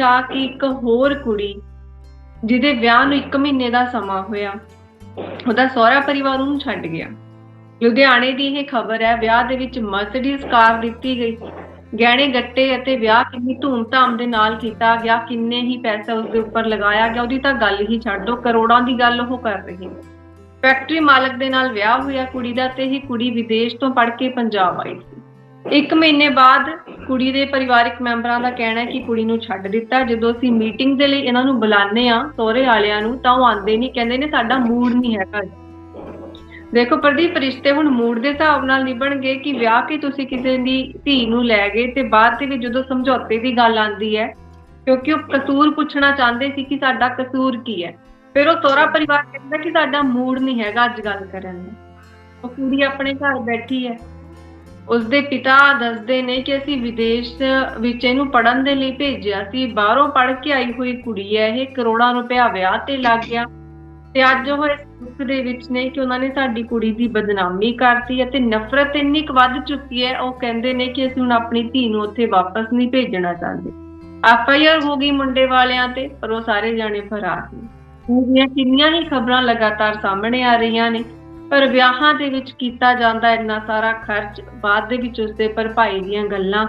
ਦੇਖਿਆ ਕਿ ਇੱਕ ਹੋਰ ਕੁੜੀ ਜਿਹਦੇ ਵਿਆਹ ਨੂੰ 1 ਮਹੀਨੇ ਦਾ ਸਮਾਂ ਹੋਇਆ, ਉਹਦਾ ਸਹੁਰਾ ਪਰਿਵਾਰ ਉਹਨੂੰ ਛੱਡ ਗਿਆ। ਲੁਧਿਆਣੇ ਦੀ ਇਹ ਖਬਰ ਹੈ, ਵਿਆਹ ਦੇ ਵਿੱਚ ਮਰਸੀਡੀਜ਼ ਕਾਰ ਦਿੱਤੀ ਗਈ। ਗਹਿਣੇ, ਗੱਟੇ ਅਤੇ ਵਿਆਹ ਕਿੰਨੀ ਧੂਮ ਧਾਮ ਦੇ ਨਾਲ ਕੀਤਾ ਗਿਆ, ਕਿੰਨੇ ਹੀ ਪੈਸਾ ਉਸ ਦੇ ਉੱਪਰ ਲਗਾਇਆ ਗਿਆ, ਉਹਦੀ ਤਾਂ ਗੱਲ ਹੀ ਛੱਡ ਦੋ, ਕਰੋੜਾਂ ਦੀ ਗੱਲ ਉਹ ਕਰ ਰਹੀ ਹੈ। ਫੈਕਟਰੀ ਮਾਲਕ ਦੇ ਨਾਲ ਵਿਆਹ ਹੋਇਆ ਕੁੜੀ ਦਾ ਤੇ ਇਹ ਕੁੜੀ ਵਿਦੇਸ਼ ਤੋਂ ਪੜ੍ਹ ਕੇ ਪੰਜਾਬ ਆਈ ਸੀ। ਇੱਕ ਮਹੀਨੇ ਬਾਅਦ ਕੁੜੀ ਦੇ ਪਰਿਵਾਰਕ ਮੈਂਬਰਾਂ ਦਾ ਕਹਿਣਾ ਹੈ ਕਿ ਕੁੜੀ ਨੂੰ ਛੱਡ ਦਿੱਤਾ। ਜਦੋਂ ਅਸੀਂ ਮੀਟਿੰਗ ਦੇ ਲਈ ਇਹਨਾਂ ਨੂੰ ਬੁਲਾਉਂਦੇ ਆ ਸਹੁਰੇ ਵਾਲਿਆਂ ਨੂੰ, ਤਾਂ ਉਹ ਆਉਂਦੇ ਨਹੀਂ, ਕਹਿੰਦੇ ਨੇ ਸਾਡਾ ਮੂਡ ਨਹੀਂ ਹੈਗਾ ਦੇਖੋ ਪ੍ਰਦੀਪ, ਰਿਸ਼ਤੇ ਹੁਣ ਮੂਡ ਦੇ ਹਿਸਾਬ ਨਾਲ ਨਿਭਣਗੇ ਕਿ ਵਿਆਹ ਕੇ ਤੁਸੀਂ ਕਿਸੇ ਦੀ ਧੀ ਨੂੰ ਲੈ ਗਏ ਤੇ ਬਾਅਦ ਦੇ ਵਿੱਚ ਜਦੋਂ ਸਮਝੌਤੇ ਦੀ ਗੱਲ ਆਉਂਦੀ ਹੈ, ਕਿਉਂਕਿ ਉਹ ਕਸੂਰ ਪੁੱਛਣਾ ਚਾਹੁੰਦੇ ਸੀ ਕਿ ਸਾਡਾ ਕਸੂਰ ਕੀ ਹੈ। ਫਿਰ ਉਹ ਸੋਹਰਾ ਪਰਿਵਾਰ ਕਹਿੰਦਾ ਕਿ ਸਾਡਾ ਮੂਡ ਨਹੀਂ ਹੈਗਾ ਅੱਜ ਗੱਲ ਕਰਨ ਦਾ ਉਹ ਕੁੜੀ ਆਪਣੇ ਘਰ ਬੈਠੀ ਹੈ। ਉਸਦੇ ਪਿਤਾ ਦੱਸਦੇ ਨੇ ਕਿ ਅਸੀਂ ਵਿਦੇਸ਼ ਵਿੱਚ ਇਹਨੂੰ ਪੜਨ ਦੇ ਲਈ ਭੇਜਿਆ ਸੀ। ਬਾਹਰੋਂ ਪੜ ਕੇ ਆਈ ਹੋਈ ਕੁੜੀ ਹੈ ਇਹ, ਕਰੋੜਾਂ ਰੁਪਇਆ ਵਿਆਹ ਤੇ ਲੱਗ ਗਿਆ। ਤੇ ਅੱਜ ਉਹ ਇਸ ਦੁੱਖ ਦੇ ਵਿੱਚ ਨੇ ਕਿ ਉਹਨਾਂ ਨੇ ਸਾਡੀ ਕੁੜੀ ਦੀ ਬਦਨਾਮੀ ਕਰਤੀ ਅਤੇ ਨਫ਼ਰਤ ਇੰਨੀ ਕੁ ਵੱਧ ਚੁੱਕੀ ਹੈ, ਉਹ ਕਹਿੰਦੇ ਨੇ ਕਿ ਅਸੀਂ ਹੁਣ ਆਪਣੀ ਧੀ ਨੂੰ ਉੱਥੇ ਵਾਪਸ ਨਹੀਂ ਭੇਜਣਾ ਚਾਹੁੰਦੇ। ਐਫ ਆਈ ਆਰ ਹੋ ਗਈ ਮੁੰਡੇ ਵਾਲਿਆਂ ਤੇ, ਪਰ ਉਹ ਸਾਰੇ ਜਾਣੇ ਫਰਾਰ ਨੇ। ਕਿੰਨੀਆਂ ਹੀ ਖਬਰਾਂ ਲਗਾਤਾਰ ਸਾਹਮਣੇ ਆ ਰਹੀਆਂ ਨੇ। ਪਰ ਵਿਆਹਾਂ ਦੇ ਵਿੱਚ ਕੀਤਾ ਜਾਂਦਾ ਇੰਨਾ ਸਾਰਾ ਖਰਚ, ਬਾਅਦ ਦੇ ਵਿੱਚ ਉਸਦੇ ਭਰਪਾਈ ਦੀਆਂ ਗੱਲਾਂ।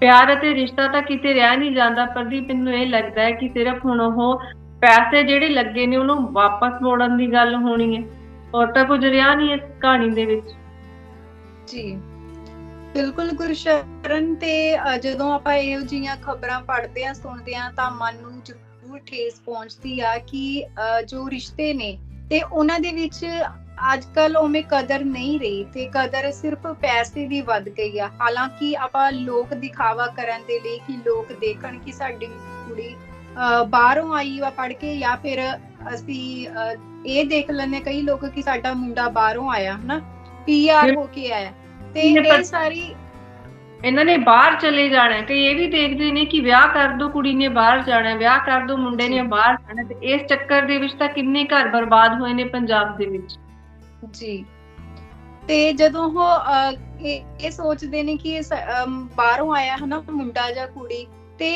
ਪਿਆਰ ਅਤੇ ਰਿਸ਼ਤਾ ਤਾਂ ਕਿਤੇ ਰਹਿ ਨਹੀਂ ਜਾਂਦਾ, ਪ੍ਰਦੀਪ, ਮੈਨੂੰ ਇਹ ਲੱਗਦਾ ਹੈ ਕਿ ਸਿਰਫ ਹੁਣ ਉਹ ਪੈਸੇ ਜਿਹੜੇ ਲੱਗੇ ਨੇ, ਉਹਨੂੰ ਵਾਪਸ ਮੋੜਨ ਦੀ ਗੱਲ ਹੋਣੀ ਹੈ। ਹੋਰ ਤਾਂ ਕੁਝ ਰਿਹਾ ਨਹੀਂ ਇਸ ਕਹਾਣੀ ਦੇ ਵਿੱਚ। ਜੀ। ਬਿਲਕੁਲ ਗੁਰਸ਼ਰਨ ਤੇ ਜਦੋਂ ਆਪਾਂ ਇਹੋ ਜਿਹੀਆਂ ਖਬਰਾਂ ਪੜ੍ਹਦੇ ਆ ਸੁਣਦੇ ਆ ਤਾਂ ਮਨ ਨੂੰ ਜ਼ਰੂਰ ਠੇਸ ਪਹੁੰਚਦੀ ਆ ਕਿ ਜੋ ਰਿਸ਼ਤੇ ਨੇ ਤੇ ਉਹਨਾਂ ਦੇ ਵਿੱਚ ਅੱਜ ਕੱਲ ਉਵੇਂ ਕਦਰ ਨਹੀਂ ਰਹੀ ਤੇ ਕਦਰ ਸਿਰਫ ਪੈਸੇ ਦੀ ਵੱਧ ਗਈ ਆ। ਹਾਲਾਂਕਿ ਆਪਾਂ ਲੋਕ ਦਿਖਾਵਾ ਕਰਨ ਦੇ ਲਈ ਕਿ ਲੋਕ ਦੇਖਣ ਕਿ ਸਾਡੀ ਕੁੜੀ ਬਾਹਰੋਂ ਆਈ ਵਾ ਪੜ੍ਹ ਕੇ ਜਾਂ ਫਿਰ ਅਸੀਂ ਇਹ ਦੇਖ ਲੈਂਦੇ ਕਈ ਲੋਕ ਕਿ ਸਾਡਾ ਮੁੰਡਾ ਬਾਹਰੋਂ ਆਇਆ ਹਨਾ? ਪੀਆਰ ਹੋ ਕੇ ਆਇਆ। ਤੇ ਇਹ ਸਾਰੀ ਇਹਨਾਂ ਨੇ ਬਾਹਰ ਚਲੇ ਜਾਣਾ। ਕਈ ਇਹ ਵੀ ਦੇਖਦੇ ਨੇ ਕਿ ਵਿਆਹ ਕਰ ਦੋ ਕੁੜੀ ਨੇ ਬਾਹਰ ਜਾਣਾ ਵਿਆਹ ਕਰ ਦੋ ਮੁੰਡੇ ਨੇ ਬਾਹਰ ਜਾਣਾ ਤੇ ਇਸ ਚੱਕਰ ਦੇ ਵਿੱਚ ਤਾਂ ਕਿੰਨੇ ਘਰ ਬਰਬਾਦ ਹੋਏ ਨੇ ਪੰਜਾਬ ਦੇ ਵਿੱਚ। ਜੀ। ਤੇ ਜਦੋਂ ਉਹ ਇਹ ਸੋਚਦੇ ਨੇ ਕਿ ਬਾਹਰੋਂ ਆਇਆ ਹਨਾ ਮੁੰਡਾ ਜਾਂ ਕੁੜੀ ਤੇ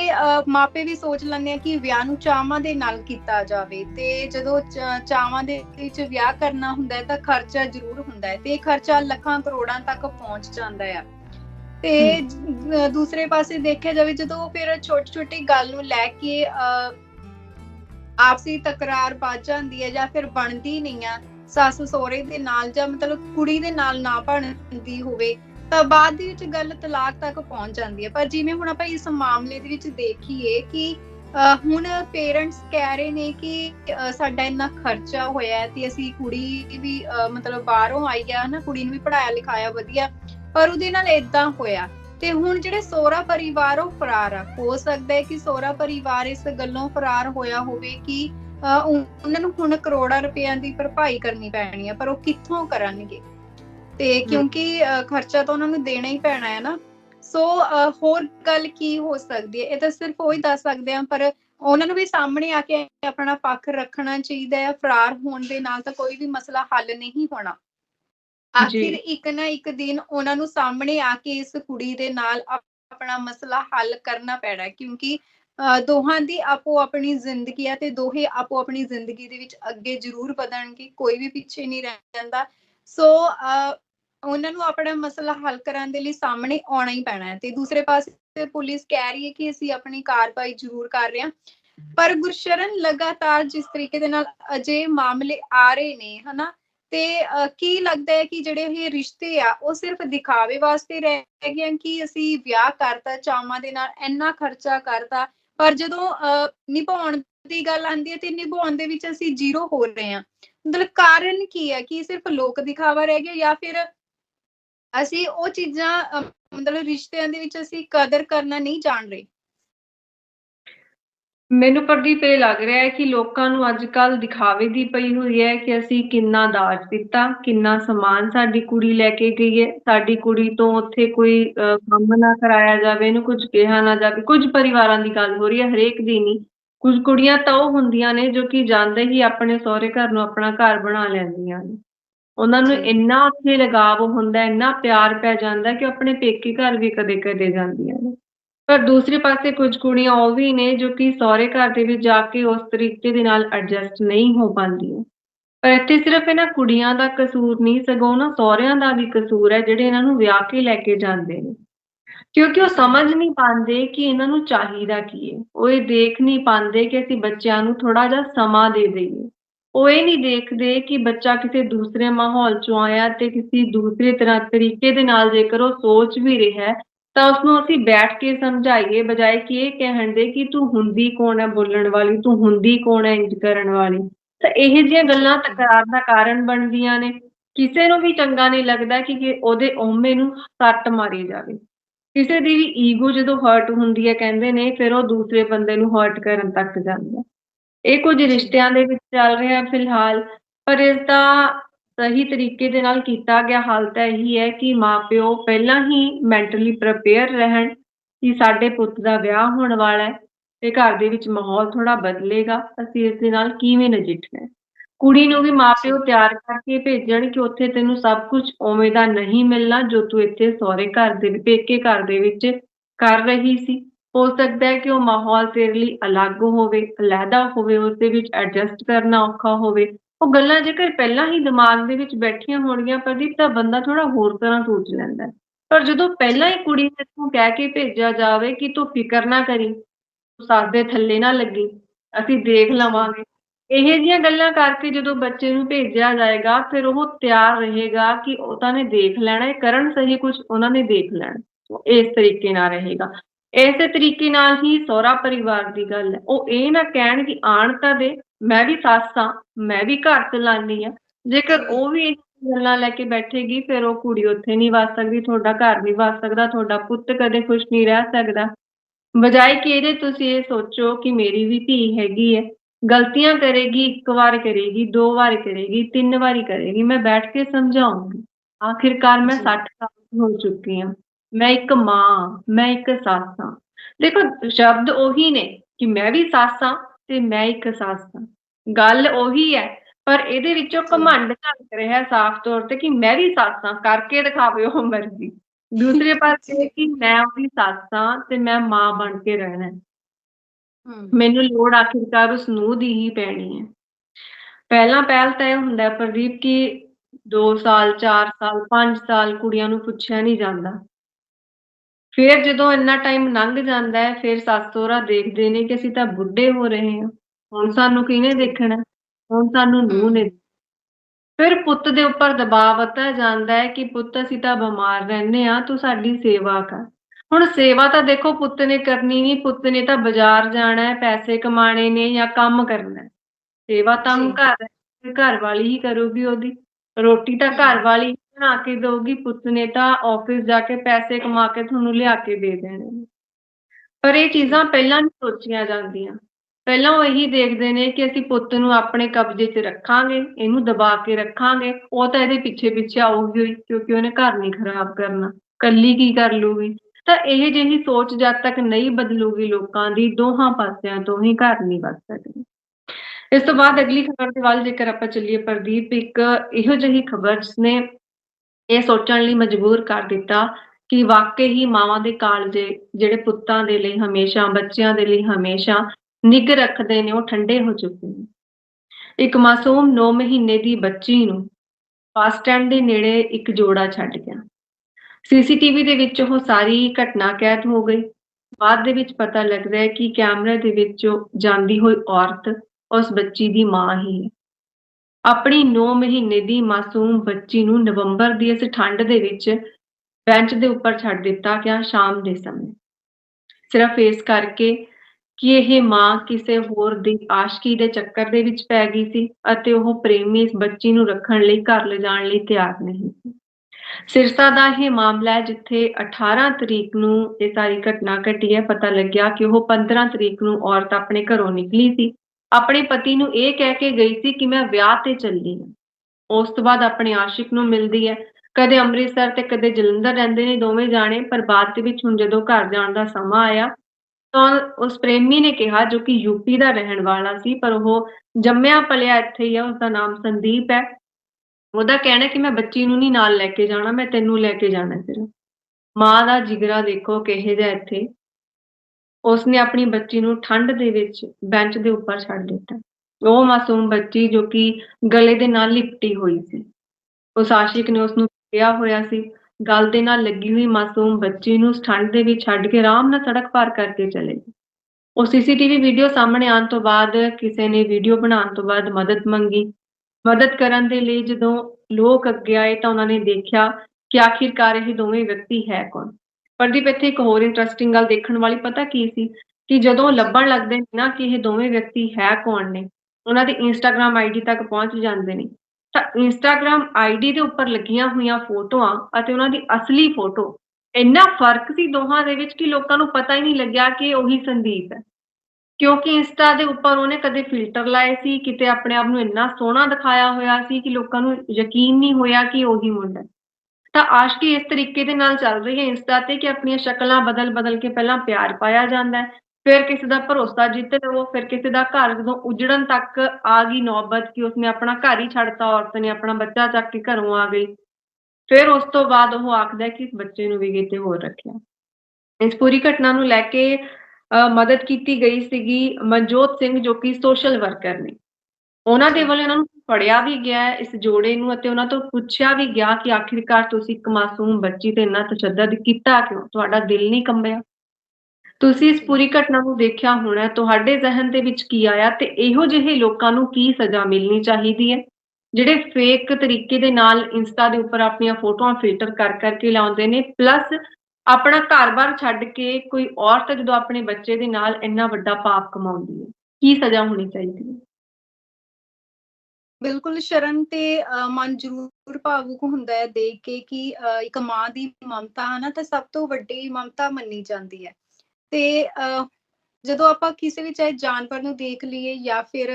ਮਾਪੇ ਵੀ ਸੋਚ ਲੈਂਦੇ ਆ ਕਿ ਵਿਆਹ ਨੂੰ ਚਾਵਾਂ ਦੇ ਨਾਲ ਕੀਤਾ ਜਾਵੇ। ਤੇ ਜਦੋਂ ਚਾਵਾਂ ਦੇ ਵਿੱਚ ਵਿਆਹ ਕਰਨਾ ਹੁੰਦਾ ਹੈ ਤਾਂ ਖਰਚਾ ਜ਼ਰੂਰ ਹੁੰਦਾ ਹੈ। ਤੇ ਇਹ ਖਰਚਾ ਲੱਖਾਂ ਕਰੋੜਾਂ ਤੱਕ ਪਹੁੰਚ ਜਾਂਦਾ ਹੈ। ਤੇ ਦੂਸਰੇ ਪਾਸੇ ਦੇਖਿਆ ਜਾਵੇ ਜਦੋਂ ਫਿਰ ਛੋਟੀ ਛੋਟੀ ਗੱਲ ਨੂੰ ਲੈ ਕੇ ਆਪਸੀ ਤਕਰਾਰ ਵੱਧ ਜਾਂਦੀ ਹੈ ਜਾਂ ਫਿਰ ਬਣਦੀ ਨਹੀਂ ਆ ਸੱਸ ਸਹੁਰੇ ਦੇ ਨਾਲ ਜਾਂ ਮਤਲਬ ਕੁੜੀ ਦੇ ਨਾਲ ਨਾ ਬਣਦੀ ਹੋਵੇ, ਤਾਂ ਬਾਅਦ ਦੇ ਵਿੱਚ ਗੱਲ ਤਲਾਕ ਤੱਕ ਪਹੁੰਚ ਜਾਂਦੀ ਹੈ। ਪਰ ਜਿਵੇਂ ਹੁਣ ਆਪਾਂ ਇਸ ਮਾਮਲੇ ਦੇ ਵਿੱਚ ਦੇਖੀਏ ਕਿ ਹੁਣ ਪੇਰੈਂਟਸ ਕਹਿ ਰਹੇ ਨੇ ਕਿ ਸਾਡਾ ਇੰਨਾ ਖਰਚਾ ਹੋਇਆ ਤੇ ਅਸੀਂ ਕੁੜੀ ਵੀ ਮਤਲਬ ਬਾਹਰੋਂ ਆਈ ਆ, ਹਨਾ, ਕੁੜੀ ਨੂੰ ਵੀ ਪੜਾਇਆ ਲਿਖਾਇਆ ਵਧੀਆ, ਪਰ ਉਹਦੇ ਨਾਲ ਇਦਾਂ ਹੋਇਆ। ਤੇ ਹੁਣ ਜਿਹੜੇ ਸੋਹਰਾ ਪਰਿਵਾਰ ਉਹ ਫਰਾਰ ਆ। ਹੋ ਸਕਦਾ ਹੈ ਕਿ ਸੋਹਰਾ ਪਰਿਵਾਰ ਇਸ ਗੱਲੋਂ ਫਰਾਰ ਹੋਇਆ ਹੋਵੇ ਕਿ ਉਹਨਾਂ ਨੂੰ ਹੁਣ ਕਰੋੜਾਂ ਰੁਪਈਆਂ ਦੀ ਭਰਪਾਈ ਕਰਨੀ ਪੈਣੀ ਹੈ ਪਰ ਉਹ ਕਿੱਥੋਂ ਕਰਨਗੇ? ਤੇ ਕਿਉਂਕਿ ਖਰਚਾ ਤਾਂ ਉਹਨਾਂ ਨੂੰ ਦੇਣਾ ਹੀ ਪੈਣਾ ਹੈ ਨਾ। ਸੋ ਹੋਰ ਗੱਲ ਕੀ ਹੋ ਸਕਦੀ ਹੈ? ਇਹ ਤਾਂ ਸਿਰਫ ਉਹ ਹੀ ਦੱਸ ਸਕਦੇ ਆ ਪਰ ਉਹਨਾਂ ਨੂੰ ਵੀ ਸਾਹਮਣੇ ਆ ਕੇ ਆਪਣਾ ਪੱਖ ਰੱਖਣਾ ਚਾਹੀਦਾ ਹੈ ਫਰਾਰ ਹੋਣ ਦੇ ਨਾਲ ਤਾਂ ਕੋਈ ਵੀ ਮਸਲਾ ਹੱਲ ਨਹੀਂ ਹੋਣਾ। ਆਖਿਰ ਇੱਕ ਨਾ ਇੱਕ ਦਿਨ ਉਹਨਾਂ ਨੂੰ ਸਾਹਮਣੇ ਆ ਕੇ ਇਸ ਕੁੜੀ ਦੇ ਨਾਲ ਆਪ- ਆਪਣਾ ਮਸਲਾ ਹੱਲ ਕਰਨਾ ਪੈਣਾ ਕਿਉਂਕਿ ਦੋਹਾਂ ਦੀ ਆਪੋ ਆਪਣੀ ਜ਼ਿੰਦਗੀ ਆ ਤੇ ਦੋਹੇ ਆਪੋ ਆਪਣੀ ਜ਼ਿੰਦਗੀ ਦੇ ਵਿੱਚ ਅੱਗੇ ਜ਼ਰੂਰ ਵਧਣਗੇ, ਕੋਈ ਵੀ ਪਿੱਛੇ ਨਹੀਂ ਰਹਿ ਸੋ ਉਹਨਾਂ ਨੂੰ ਆਪਣਾ ਮਸਲਾ ਹੱਲ ਕਰਨ ਦੇ ਲਈ ਸਾਹਮਣੇ ਆਉਣਾ ਹੀ ਪੈਣਾ ਹੈ। ਤੇ ਦੂਸਰੇ ਪਾਸੇ ਪੁਲਿਸ ਕਹਿ ਰਹੀ ਹੈ ਕਿ ਅਸੀਂ ਆਪਣੀ ਕਾਰਵਾਈ ਜ਼ਰੂਰ ਕਰ ਰਹੇ ਹਾਂ। ਪਰ ਗੁਰਸ਼ਰਨ ਲਗਾਤਾਰ ਜਿਸ ਤਰੀਕੇ ਦੇ ਨਾਲ ਅਜੇ ਮਾਮਲੇ ਆ ਰਹੇ ਨੇ, ਹਨਾ? ਤੇ ਕੀ ਲੱਗਦਾ ਹੈ ਕਿ ਜਿਹੜੇ ਇਹ ਰਿਸ਼ਤੇ ਆ, ਉਹ ਸਿਰਫ ਦਿਖਾਵੇ ਵਾਸਤੇ ਰਹਿ ਗਏ ਕਿ ਅਸੀਂ ਵਿਆਹ ਕਰਤਾ, ਚਾਵਾਂ ਦੇ ਨਾਲ ਇੰਨਾ ਖਰਚਾ ਕਰਤਾ ਪਰ ਜਦੋਂ ਅਹ, ਨਿਭਾਉਣ ਦੀ ਗੱਲ ਆਉਂਦੀ ਹੈ ਤੇ ਨਿਭਾਉਣ ਦੇ ਵਿੱਚ ਅਸੀਂ ਜ਼ੀਰੋ ਹੋ ਰਹੇ ਹਾਂ। ਮਤਲਬ ਕਾਰਨ ਕੀ ਹੈ? ਕਿ ਸਿਰਫ ਲੋਕ ਦਿਖਾਵਾ ਰਹਿ ਗਿਆ ਜਾਂ ਫਿਰ ਅਸੀਂ ਉਹ ਚੀਜ਼ਾਂ ਅਹ, ਮਤਲਬ ਰਿਸ਼ਤਿਆਂ ਦੇ ਵਿੱਚ ਅਸੀਂ ਕਦਰ ਕਰਨਾ ਨਹੀਂ ਜਾਣ ਰਹੇ? ਮੈਨੂੰ ਪ੍ਰਦੀਪ ਇਹ ਲੱਗ ਰਿਹਾ ਹੈ ਕਿ ਲੋਕਾਂ ਨੂੰ ਅੱਜ ਕੱਲ ਦਿਖਾਵੇ ਦੀ ਪਈ ਹੋਈ ਹੈ ਕਿ ਅਸੀਂ ਕਿੰਨਾ ਦਾਜ ਦਿੱਤਾ ਕਿੰਨਾ ਸਮਾਨ ਸਾਡੀ ਕੁੜੀ ਲੈ ਕੇ ਗਈ ਹੈ। ਸਾਡੀ ਕੁੜੀ ਤੋਂ ਉੱਥੇ ਕੋਈ ਕੰਮ ਨਾ ਕਰਾਇਆ ਜਾਵੇ ਇਹਨੂੰ ਕੁਝ ਕਿਹਾ ਨਾ ਜਾਵੇ। ਕੁਝ ਪਰਿਵਾਰਾਂ ਦੀ ਗੱਲ ਹੋ ਰਹੀ ਹੈ ਹਰੇਕ ਦੀ ਨਹੀਂ। ਕੁਝ ਕੁੜੀਆਂ ਤਾਂ ਉਹ ਹੁੰਦੀਆਂ ਨੇ ਜੋ ਕਿ ਜਾਂਦੇ ਹੀ ਆਪਣੇ ਸਹੁਰੇ ਘਰ ਨੂੰ ਆਪਣਾ ਘਰ ਬਣਾ ਲੈਂਦੀਆਂ ਨੇ। ਉਹਨਾਂ ਨੂੰ। ਇੰਨਾ ਉੱਥੇ ਲਗਾਵ ਹੁੰਦਾ ਇੰਨਾ ਪਿਆਰ ਪੈ ਜਾਂਦਾ ਕਿ ਆਪਣੇ ਪੇਕੇ ਘਰ ਵੀ ਕਦੇ ਕਦੇ ਜਾਂਦੀਆਂ ਨੇ। ਪਰ ਦੂਸਰੇ ਪਾਸੇ ਕੁਝ ਕੁੜੀਆਂ ਉਹ ਵੀ ਨੇ ਜੋ ਕਿ ਸਹੁਰੇ ਘਰ ਦੇ ਵਿੱਚ ਜਾ ਕੇ ਉਸ ਤਰੀਕੇ ਦੇ ਨਾਲ ਐਡਜਸਟ ਨਹੀਂ ਹੋ ਪਾਉਂਦੀਆਂ। ਪਰ ਇੱਥੇ ਸਿਰਫ ਇਹਨਾਂ ਕੁੜੀਆਂ ਦਾ ਕਸੂਰ ਨਹੀਂ, ਸਗੋਂ ਨਾ ਸਹੁਰਿਆਂ ਦਾ ਵੀ ਕਸੂਰ ਹੈ ਜਿਹੜੇ ਇਹਨਾਂ ਨੂੰ ਵਿਆਹ ਕੇ ਲੈ ਕੇ ਜਾਂਦੇ ਨੇ। ਕਿਉਂਕਿ ਉਹ ਸਮਝ ਨਹੀਂ ਪਾਉਂਦੇ ਕਿ ਇਹਨਾਂ ਨੂੰ ਚਾਹੀਦਾ ਕੀ ਹੈ। ਉਹ ਇਹ ਦੇਖ ਨਹੀਂ ਪਾਉਂਦੇ ਕਿ ਅਸੀਂ ਬੱਚਿਆਂ ਨੂੰ ਥੋੜਾ ਜਿਹਾ ਸਮਾਂ ਦੇ ਦੇਈਏ। ਉਹ ਇਹ ਨਹੀਂ ਦੇਖਦੇ ਕਿ ਬੱਚਾ ਕਿਸੇ ਦੂਸਰੇ ਮਾਹੌਲ ਚੋਂ ਆਇਆ ਤੇ ਕਿਸੇ ਦੂਸਰੇ ਤਰ੍ਹਾਂ ਤਰੀਕੇ ਦੇ ਨਾਲ ਜੇਕਰ ਉਹ ਸੋਚ ਵੀ ਰਿਹਾ ਹੈ ਤਾਂ ਉਸਨੂੰ ਅਸੀਂ ਬੈਠ ਕੇ ਸਮਝਾਈਏ, ਬਜਾਏ ਕਿ ਇਹ ਕਹਿਣ ਦੇ ਕਿ ਤੂੰ ਹੁੰਦੀ ਕੌਣ ਹੈ ਬੋਲਣ ਵਾਲੀ, ਤੂੰ ਹੁੰਦੀ ਕੌਣ ਹੈ ਇੰਜ ਕਰਨ ਵਾਲੀ। ਤਾਂ ਇਹ ਜਿਹੀਆਂ ਗੱਲਾਂ ਤਕਰਾਰ ਦਾ ਕਾਰਨ ਬਣਦੀਆਂ ਨੇ। ਕਿਸੇ ਨੂੰ ਵੀ ਚੰਗਾ ਨਹੀਂ ਲੱਗਦਾ ਕਿ ਕਿ ਉਹਦੇ ਓਮੇ ਨੂੰ ਸੱਟ ਮਾਰੀ ਜਾਵੇ। ਕਿਸੇ ਦੀ ਵੀ ਈਗੋ ਜਦੋਂ ਹਰਟ ਹੁੰਦੀ ਹੈ ਕਹਿੰਦੇ ਨੇ, ਫਿਰ ਉਹ ਦੂਸਰੇ ਬੰਦੇ ਨੂੰ ਹਰਟ ਕਰਨ ਤੱਕ ਜਾਂਦਾ ਇਹ ਕੁਝ ਰਿਸ਼ਤਿਆਂ ਦੇ ਵਿੱਚ ਚੱਲ ਰਿਹਾ ਫਿਲਹਾਲ, ਪਰ ਇਸ ਦਾ ਸਹੀ ਤਰੀਕੇ ਦੇ ਨਾਲ ਕੀਤਾ ਗਿਆ। ਹੱਲ ਤਾਂ ਇਹੀ ਹੈ ਕਿ ਮਾਪਿਓ ਪਹਿਲਾਂ ਹੀ ਮੈਂਟਲੀ ਪ੍ਰਿਪੇਅਰ ਰਹਿਣ ਕਿ ਸਾਡੇ ਪੁੱਤ ਦਾ ਵਿਆਹ ਹੋਣ ਵਾਲਾ ਹੈ ਤੇ ਘਰ ਦੇ ਵਿੱਚ ਮਾਹੌਲ ਥੋੜਾ ਬਦਲੇਗਾ। ਅਸੀਂ ਇਸ ਦੇ ਨਾਲ ਕਿਵੇਂ ਨਜਿੱਠਣਾ ਕੁੜੀ ਨੂੰ ਵੀ ਮਾਪਿਓ ਤਿਆਰ ਕਰਕੇ ਭੇਜਣ ਕਿ ਉੱਥੇ ਤੈਨੂੰ ਸਭ ਕੁਝ ਉਵੇਂ ਦਾ ਨਹੀਂ ਮਿਲਣਾ ਜੋ ਤੂੰ ਇੱਥੇ ਸਹੁਰੇ ਘਰ ਦੇ, ਪੇਕੇ ਘਰ ਦੇ ਵਿੱਚ ਕਰ ਰਹੀ ਸੀ। ਹੋ ਸਕਦਾ ਹੈ ਕਿ ਉਹ ਮਾਹੌਲ ਤੇਰੇ ਲਈ ਅਲੱਗ ਹੋਵੇ, ਅਲੱਗਾ ਹੋਵੇ, ਉਸ ਦੇ ਵਿੱਚ ਐਡਜਸਟ ਕਰਨਾ ਔਖਾ ਹੋਵੇ। ਉਹ ਗੱਲਾਂ ਜੇਕਰ ਪਹਿਲਾਂ ਹੀ ਦਿਮਾਗ ਦੇ ਵਿੱਚ ਬੈਠੀਆਂ ਹੋਣਗੀਆਂ, ਪ੍ਰਦੀਪ, ਤਾਂ ਬੰਦਾ ਥੋੜਾ ਹੋਰ ਤਰ੍ਹਾਂ ਸੋਚ ਲੈਂਦਾ ਪਰ ਜਦੋਂ ਪਹਿਲਾਂ ਹੀ ਕੁੜੀ ਨੂੰ ਕਹਿ ਕੇ ਭੇਜਿਆ ਜਾਵੇ ਕਿ ਤੂੰ ਫਿਕਰ ਨਾ ਕਰੀ ਤੂੰ ਸੱਸ ਦੇ ਥੱਲੇ ਨਾ ਲੱਗੀ, ਅਸੀਂ ਦੇਖ ਲਵਾਂਗੇ। ਇਹ ਜਿਹੀਆਂ ਗੱਲਾਂ ਕਰਕੇ ਜਦੋਂ ਬੱਚੇ ਨੂੰ ਭੇਜਿਆ ਜਾਏਗਾ, ਫਿਰ ਉਹ ਤਿਆਰ ਰਹੇਗਾ ਕਿ ਉਹ ਤਾਂ ਨੇ ਦੇਖ ਲੈਣਾ ਹੈ, ਕਰਨ ਸਹੀ ਕੁਝ ਉਹਨਾਂ ਨੇ ਦੇਖ ਲੈਣਾ ਇਸ ਤਰੀਕੇ ਨਾਲ ਰਹੇਗਾ। ਇਸੇ ਤਰੀਕੇ ਨਾਲ ਹੀ ਸਹੁਰਾ ਪਰਿਵਾਰ ਦੀ ਗੱਲ ਹੈ। ਉਹ ਇਹ ਨਾ ਕਹਿਣ ਕਿ ਆਣ ਤਾਂ ਦੇ ਮੈਂ ਵੀ ਸੱਸ ਹਾਂ ਮੈਂ ਵੀ ਘਰ ਚਲਾਉਂਦੀ ਆ ਜੇਕਰ ਉਹ ਵੀ ਇਹ ਗੱਲਾਂ ਲੈ ਕੇ ਬੈਠੇਗੀ ਫਿਰ ਉਹ ਕੁੜੀ ਉੱਥੇ ਨਹੀਂ ਵਸ ਸਕਦੀ ਤੁਹਾਡਾ ਘਰ ਨਹੀਂ ਵਸ ਸਕਦਾ ਤੁਹਾਡਾ ਪੁੱਤ ਕਦੇ ਖੁਸ਼ ਨਹੀਂ ਰਹਿ ਸਕਦਾ। ਬਜਾਏ ਕਿ ਇਹਦੇ ਤੁਸੀਂ ਇਹ ਸੋਚੋ ਕਿ ਮੇਰੀ ਵੀ ਧੀ ਹੈਗੀ ਹੈ। ਗਲਤੀਆਂ ਕਰੇਗੀ ਇੱਕ ਵਾਰ ਕਰੇਗੀ ਦੋ ਵਾਰ ਕਰੇਗੀ ਤਿੰਨ ਵਾਰੀ ਕਰੇਗੀ ਮੈਂ ਬੈਠ ਕੇ ਸਮਝਾਉਂਗੀ। ਆਖਿਰਕਾਰ ਮੈਂ 60 ਸਾਲ ਹੋ ਚੁੱਕੀ ਹਾਂ। ਮੈਂ ਇੱਕ ਮਾਂ ਮੈਂ ਇੱਕ ਸੱਸ ਹਾਂ। ਦੇਖੋ ਸ਼ਬਦ ਉਹੀ ਨੇ ਕਿ ਮੈਂ ਵੀ ਸੱਸ ਹਾਂ ਤੇ ਮੈਂ ਇੱਕ ਸੱਸ ਹਾਂ। ਗੱਲ ਉਹੀ ਹੈ ਪਰ ਇਹਦੇ ਵਿੱਚੋਂ ਘਮੰਡ ਝਲਕ ਰਿਹਾ ਸਾਫ਼ ਤੌਰ ਤੇ ਕਿ ਮੈਂ ਵੀ ਸੱਸ ਹਾਂ ਕਰਕੇ ਦਿਖਾਵੇ ਉਹ ਮਰਜ਼ੀ। ਦੂਸਰੇ ਪਾਸੇ ਕਿ ਮੈਂ ਉਹਦੀ ਸੱਸ ਹਾਂ ਤੇ ਮੈਂ ਮਾਂ ਬਣ ਕੇ ਰਹਿਣਾ ਮੈਨੂੰ ਲੋੜ ਆਖਿਰਕਾਰ ਉਸ ਨੂੰ ਦੀ ਹੀ ਪੈਣੀ ਹੈ। ਪਹਿਲਾਂ ਪਹਿਲ ਤਾਂ ਇਹ ਹੁੰਦਾ ਪ੍ਰਦੀਪ ਕਿ 2 ਸਾਲ 4 ਸਾਲ 5 ਸਾਲ ਕੁੜੀਆਂ ਨੂੰ ਪੁੱਛਿਆ ਨਹੀਂ ਜਾਂਦਾ। ਫਿਰ ਜਦੋਂ ਇੰਨਾ ਟਾਈਮ ਲੰਘ ਜਾਂਦਾ ਹੈ ਫਿਰ ਸੱਸ ਸਹੁਰਾ ਦੇਖਦੇ ਨੇ ਕਿ ਅਸੀਂ ਤਾਂ ਬੁੱਢੇ ਹੋ ਰਹੇ ਹਾਂ। ਹੁਣ ਸਾਨੂੰ ਕਿਹਨੇ ਦੇਖਣਾ? ਹੁਣ ਸਾਨੂੰ ਨੂੰਹ ਨੇ ਫਿਰ ਪੁੱਤ ਦੇ ਉੱਪਰ ਦਬਾਅ ਵੱਧਦਾ ਜਾਂਦਾ ਹੈ ਕਿ ਪੁੱਤ ਅਸੀਂ ਤਾਂ ਬਿਮਾਰ ਰਹਿੰਦੇ ਆ ਤੂੰ ਸਾਡੀ ਸੇਵਾ ਕਰ। ਹੁਣ ਸੇਵਾ ਤਾਂ ਦੇਖੋ ਪੁੱਤ ਨੇ ਕਰਨੀ ਨਹੀਂ ਪੁੱਤ ਨੇ ਤਾਂ ਬਾਜ਼ਾਰ ਜਾਣਾ ਹੈ ਪੈਸੇ ਕਮਾਣੇ ਨੇ ਜਾਂ ਕੰਮ ਕਰਨਾ ਸੇਵਾ ਤਾਂ। ਘਰ ਘਰ ਵਾਲੀ ਹੀ ਕਰੂਗੀ ਉਹਦੀ। ਰੋਟੀ ਤਾਂ ਘਰ ਵਾਲੀ ਬਣਾ ਕੇ ਦਊਗੀ ਪੁੱਤ ਨੇ ਤਾਂ ਆਫਿਸ ਜਾ ਕੇ ਪੈਸੇ ਕਮਾ ਕੇ ਤੁਹਾਨੂੰ ਲਿਆ ਕੇ ਦੇ ਦੇਣੇ ਪਰ ਇਹ ਚੀਜ਼ਾਂ ਪਹਿਲਾਂ ਨਹੀਂ ਸੋਚੀਆਂ ਜਾਂਦੀਆਂ। ਪਹਿਲਾਂ ਉਹ ਇਹੀ ਦੇਖਦੇ ਨੇ ਕਿ ਅਸੀਂ ਪੁੱਤ ਨੂੰ ਆਪਣੇ ਕਬਜ਼ੇ 'ਚ ਰੱਖਾਂਗੇ, ਇਹਨੂੰ ਦਬਾ ਕੇ ਰੱਖਾਂਗੇ। ਉਹ ਤਾਂ ਇਹਦੇ ਪਿੱਛੇ ਪਿੱਛੇ ਆਊਗੀ ਕਿਉਂਕਿ ਉਹਨੇ ਘਰ ਨਹੀਂ ਖਰਾਬ ਕਰਨਾ। ਕੱਲੀ ਕੀ ਕਰ ਲੂਗੀ ਤਾਂ ਇਹ ਜਿਹੀ ਸੋਚ ਜਦ ਤੱਕ ਨਹੀਂ ਬਦਲੂਗੀ ਲੋਕਾਂ ਦੀ, ਦੋਹਾਂ ਪਾਸਿਆਂ ਤੋਂ ਹੀ ਘਰ ਨਹੀਂ ਵੱਸ ਸਕਦੇ। ਇਸ ਤੋਂ ਬਾਅਦ ਅਗਲੀ ਖਬਰ ਦੇ ਵੱਲ ਜੇਕਰ ਆਪਾਂ ਚੱਲੀਏ, ਪ੍ਰਦੀਪ, ਇੱਕ ਇਹੋ ਜਿਹੀ ਖਬਰ ਨੇ ਇਹ ਸੋਚਣ ਲਈ ਮਜਬੂਰ ਕਰ ਦਿੱਤਾ ਕਿ ਵਾਕਈ ਹੀ ਮਾਵਾਂ ਦੇ ਕਾਲਜੇ ਜਿਹੜੇ ਪੁੱਤਾਂ ਦੇ ਲਈ ਹਮੇਸ਼ਾ, ਬੱਚਿਆਂ ਦੇ ਲਈ ਹਮੇਸ਼ਾ ਨਿੱਘ ਰੱਖਦੇ ਨੇ, ਉਹ ਠੰਡੇ ਹੋ ਚੁੱਕੇ ਨੇ। ਇੱਕ ਮਾਸੂਮ 9 ਮਹੀਨੇ ਦੀ ਬੱਚੀ ਨੂੰ ਬੱਸ ਸਟੈਂਡ ਦੇ ਨੇੜੇ ਇੱਕ ਜੋੜਾ ਛੱਡ ਗਿਆ। ਸੀਸੀਟੀਵੀ ਦੇ ਵਿੱਚ ਉਹ ਸਾਰੀ ਘਟਨਾ ਕੈਦ ਹੋ ਗਈ। ਬਾਅਦ ਦੇ ਵਿੱਚ ਪਤਾ ਲੱਗਦਾ ਹੈ ਕਿ ਕੈਮਰੇ ਦੇ ਵਿੱਚ ਜਾਂਦੀ ਹੋਈ ਔਰਤ ਉਸ ਬੱਚੀ ਦੀ ਮਾਂ ਹੀ ਹੈ। ਆਪਣੀ 9 ਮਹੀਨੇ ਦੀ ਮਾਸੂਮ ਬੱਚੀ ਨੂੰ ਨਵੰਬਰ ਦੀ ਇਸ ਠੰਡ ਦੇ ਵਿੱਚ ਬੈਂਚ ਦੇ ਉੱਪਰ ਛੱਡ ਦਿੱਤਾ ਗਿਆ ਸ਼ਾਮ ਦੇ ਸਮੇਂ। ਸਿਰਫ ਇਸ ਕਰਕੇ ਕਿ ਇਹ ਮਾਂ ਕਿਸੇ ਹੋਰ ਦੀ ਆਸ਼ਕੀ ਦੇ ਚੱਕਰ ਦੇ ਵਿੱਚ ਪੈ ਗਈ ਸੀ ਅਤੇ ਉਹ ਪ੍ਰੇਮੀ ਇਸ ਬੱਚੀ ਨੂੰ ਰੱਖਣ ਲਈ ਘਰ ਲਿਜਾਣ ਲਈ ਤਿਆਰ ਨਹੀਂ ਸੀ। ਸਿਰਸਾ ਦਾ ਇਹ ਮਾਮਲਾ ਹੈ ਜਿੱਥੇ 18 ਤਰੀਕ ਨੂੰ ਇਹ ਸਾਰੀ ਘਟਨਾ ਘਟੀ ਹੈ, ਪਤਾ ਲੱਗਿਆ ਕਿ ਉਹ 15 ਤਰੀਕ ਨੂੰ ਔਰਤ ਆਪਣੇ ਘਰੋਂ ਨਿਕਲੀ ਸੀ। ਆਪਣੇ ਪਤੀ ਨੂੰ ਇਹ ਕਹਿ ਕੇ ਗਈ ਸੀ ਕਿ ਮੈਂ ਵਿਆਹ ਤੇ ਚੱਲੀ ਹਾਂ। ਉਸ ਤੋਂ ਬਾਅਦ ਆਪਣੇ ਆਸ਼ਿਕ ਨੂੰ ਮਿਲਦੀ ਹੈ। ਕਦੇ ਅੰਮ੍ਰਿਤਸਰ ਤੇ ਕਦੇ ਜਲੰਧਰ ਰਹਿੰਦੇ ਨੇ ਦੋਵੇਂ ਜਾਣੇ, ਪਰ ਬਾਅਦ ਦੇ ਵਿੱਚ ਹੁਣ ਜਦੋਂ ਘਰ ਜਾਣ ਦਾ ਸਮਾਂ ਆਇਆ, ਤਾਂ ਉਸ ਪ੍ਰੇਮੀ ਨੇ ਕਿਹਾ ਜੋ ਕਿ ਯੂਪੀ ਦਾ ਰਹਿਣ ਵਾਲਾ ਸੀ, ਪਰ ਉਹ ਜੰਮਿਆ ਪਲਿਆ ਇੱਥੇ ਹੀ ਹੈ ਉਸਦਾ ਨਾਮ ਸੰਦੀਪ ਹੈ। ਉਹਦਾ ਕਹਿਣਾ ਕਿ ਮੈਂ ਬੱਚੀ ਨੂੰ ਨਹੀਂ ਨਾਲ ਲੈ ਕੇ ਜਾਣਾ, ਮੈਂ ਤੈਨੂੰ ਲੈ ਕੇ ਜਾਣਾ ਸਿਰਫ। ਮਾਂ ਦਾ ਜਿਗਰਾ ਦੇਖੋ ਕਿਹੋ ਜਿਹਾ ਇੱਥੇ। ਉਸਨੇ ਆਪਣੀ ਬੱਚੀ ਨੂੰ ਠੰਡ ਦੇ ਵਿੱਚ ਬੈਂਚ ਦੇ ਉੱਪਰ ਛੱਡ ਦਿੱਤਾ। ਉਹ ਮਾਸੂਮ ਬੱਚੀ ਜੋ ਕਿ ਗਲੇ ਦੇ ਨਾਲ ਲਿਪਟੀ ਹੋਈ ਸੀ। ਉਸ ਆਸ਼ਿਕ ਨੇ ਉਸ ਨੂੰ ਕਿਹਾ ਹੋਇਆ ਸੀ, ਗਲ ਦੇ ਨਾਲ ਲੱਗੀ ਹੋਈ ਮਾਸੂਮ ਬੱਚੀ ਨੂੰ ਠੰਡ ਦੇ ਵਿੱਚ ਛੱਡ ਕੇ ਆਰਾਮ ਨਾਲ ਸੜਕ ਪਾਰ ਕਰਕੇ ਚਲੇ ਗਏ ਉਹ ਸੀਸੀਟੀਵੀ ਵੀਡੀਓ ਸਾਹਮਣੇ ਆਉਣ ਤੋਂ ਬਾਅਦ ਕਿਸੇ ਨੇ ਵੀਡੀਓ ਬਣਾਉਣ ਤੋਂ ਬਾਅਦ ਮਦਦ ਮੰਗੀ। ਮਦਦ ਕਰਨ ਦੇ ਲਈ ਜਦੋਂ ਲੋਕ ਅੱਗੇ ਆਏ ਤਾਂ ਉਹਨਾਂ ਨੇ ਦੇਖਿਆ ਕਿ ਆਖਿਰਕਾਰ ਇਹ ਦੋਵੇਂ ਵਿਅਕਤੀ ਹੈ ਕੌਣ। ਪ੍ਰਦੀਪ, ਇੱਥੇ ਇੱਕ ਹੋਰ ਇੰਟਰਸਟਿੰਗ ਗੱਲ ਦੇਖਣ ਵਾਲੀ, ਪਤਾ ਕੀ ਸੀ? ਕਿ ਜਦੋਂ ਲੱਭਣ ਲੱਗਦੇ ਨੇ ਨਾ ਕਿ ਇਹ ਦੋਵੇਂ ਵਿਅਕਤੀ ਹੈ ਕੌਣ ਨੇ, ਉਹਨਾਂ ਦੀ ਇੰਸਟਾਗ੍ਰam ਆਈਡੀ ਤੱਕ ਪਹੁੰਚ ਜਾਂਦੇ ਨੇ। ਤਾਂ ਇੰਸਟਾਗ੍ਰam ਆਈਡੀ ਦੇ ਉੱਪਰ ਲੱਗੀਆਂ ਹੋਈਆਂ ਫੋਟੋਆਂ ਅਤੇ ਉਹਨਾਂ ਦੀ ਅਸਲੀ ਫੋਟੋ, ਇੰਨਾ ਫ਼ਰਕ ਸੀ ਦੋਹਾਂ ਦੇ ਵਿੱਚ ਕਿ ਲੋਕਾਂ ਨੂੰ ਪਤਾ ਹੀ ਨਹੀਂ ਲੱਗਿਆ ਕਿ ਉਹੀ ਸੰਦੀਪ ਹੈ। ਕਿਉਂਕਿ ਇੰਸਟਾ ਦੇ ਉੱਪਰ ਉਹਨੇ ਕਦੇ ਫਿਲਟਰ ਲਾਏ ਸੀ, ਕਿਤੇ ਆਪਣੇ ਆਪ ਨੂੰ ਇੰਨਾ ਸੋਹਣਾ ਦਿਖਾਇਆ ਹੋਇਆ ਸੀ ਕਿ ਲੋਕਾਂ ਨੂੰ ਯਕੀਨ ਨਹੀਂ ਹੋਇਆ ਕਿ ਉਹੀ ਮੁੰਡਾ ਤਾਂ ਆਸ਼ਕੀ ਇਸ ਤਰੀਕੇ ਦੇ ਨਾਲ ਚੱਲ ਰਹੀ ਹੈ ਇੰਸਟਾ ਤੇ ਕਿ ਆਪਣੀਆਂ ਸ਼ਕਲਾਂ ਬਦਲ-ਬਦਲ ਕੇ ਪਹਿਲਾਂ ਪਿਆਰ ਪਾਇਆ ਜਾਂਦਾ ਹੈ ਫਿਰ ਕਿਸੇ ਦਾ ਭਰੋਸਾ ਜਿੱਤ ਲਵੋ ਫਿਰ ਕਿਸੇ ਦਾ ਘਰ ਜਦੋਂ ਉਜੜਨ ਤੱਕ ਆ ਗਈ ਨੌਬਤ ਕਿ ਉਸਨੇ ਆਪਣਾ ਘਰ ਹੀ ਛੱਡਤਾ ਔਰਤ ਨੇ ਆਪਣਾ ਬੱਚਾ ਚੱਕ ਕੇ ਘਰੋਂ ਆ ਗਈ। ਫਿਰ ਉਸ ਤੋਂ ਬਾਅਦ ਉਹ ਆਖਦਾ ਕਿ ਇਸ ਬੱਚੇ ਨੂੰ ਵੀ ਕਿਤੇ ਹੋਰ ਰੱਖਿਆ। ਇਸ ਪੂਰੀ ਘਟਨਾ ਨੂੰ ਲੈ ਕੇ ਅ, ਮਦਦ ਕੀਤੀ ਗਈ ਸੀਗੀ ਮਨਜੋਤ ਸਿੰਘ ਜੋ ਕਿ ਸੋਸ਼ਲ ਵਰਕਰ ਨੇ। ਉਹਨਾਂ ਦੇ ਵੱਲੋਂ ਇਹਨਾਂ ਨੂੰ ਫੜਿਆ ਵੀ ਗਿਆ ਇਸ ਜੋੜੇ ਨੂੰ ਅਤੇ ਉਹਨਾਂ ਤੋਂ ਪੁੱਛਿਆ ਵੀ ਗਿਆ ਕਿ ਆਖਿਰਕਾਰ ਤੁਸੀਂ ਇੱਕ ਮਾਸੂਮ ਬੱਚੀ ਤੇ ਇੰਨਾ ਤਸ਼ੱਦਦ ਕੀਤਾ ਕਿਉਂ? ਤੁਹਾਡਾ ਦਿਲ ਨਹੀਂ ਕੰਬਿਆ। ਤੁਸੀਂ ਇਸ ਪੂਰੀ ਘਟਨਾ ਨੂੰ ਦੇਖਿਆ ਹੋਣਾ ਤੁਹਾਡੇ ਜ਼ਿਹਨ ਦੇ ਵਿੱਚ ਕੀ ਆਇਆ ਤੇ ਇਹੋ ਜਿਹੇ ਲੋਕਾਂ ਨੂੰ ਕੀ ਸਜ਼ਾ ਮਿਲਣੀ ਚਾਹੀਦੀ ਹੈ, ਜਿਹੜੇ ਫੇਕ ਤਰੀਕੇ ਦੇ ਨਾਲ ਇੰਸਟਾ ਦੇ ਉੱਪਰ ਆਪਣੀਆਂ ਫੋਟੋਆਂ ਫਿਲਟਰ ਕਰ ਕਰਕੇ ਲਾਉਂਦੇ ਨੇ ਪਲੱਸ ਆਪਣਾ ਘਰ-ਬਾਰ ਛੱਡ ਕੇ ਕੋਈ ਔਰਤ ਜਦੋਂ ਆਪਣੇ ਬੱਚੇ ਦੇ ਨਾਲ ਇੰਨਾ ਵੱਡਾ ਪਾਪ ਕਮਾਉਂਦੀ ਹੈ, ਕੀ ਸਜ਼ਾ ਹੋਣੀ ਚਾਹੀਦੀ ਹੈ? ਬਿਲਕੁਲ ਸ਼ਰਨ ਤੇ ਮਨ ਜ਼ਰੂਰ ਭਾਵੁਕ ਹੁੰਦਾ ਹੈ ਦੇਖ ਕੇ ਕਿ ਇੱਕ ਮਾਂ ਦੀ ਮਮਤਾ ਹੈ ਨਾ ਤਾਂ ਸਭ ਤੋਂ ਵੱਡੀ ਮਮਤਾ ਮੰਨੀ ਜਾਂਦੀ ਹੈ ਤੇ ਜਦੋਂ ਆਪਾਂ ਕਿਸੇ ਵੀ ਚਾਹੇ ਜਾਨਵਰ ਨੂੰ ਦੇਖ ਲਈਏ ਜਾਂ ਫਿਰ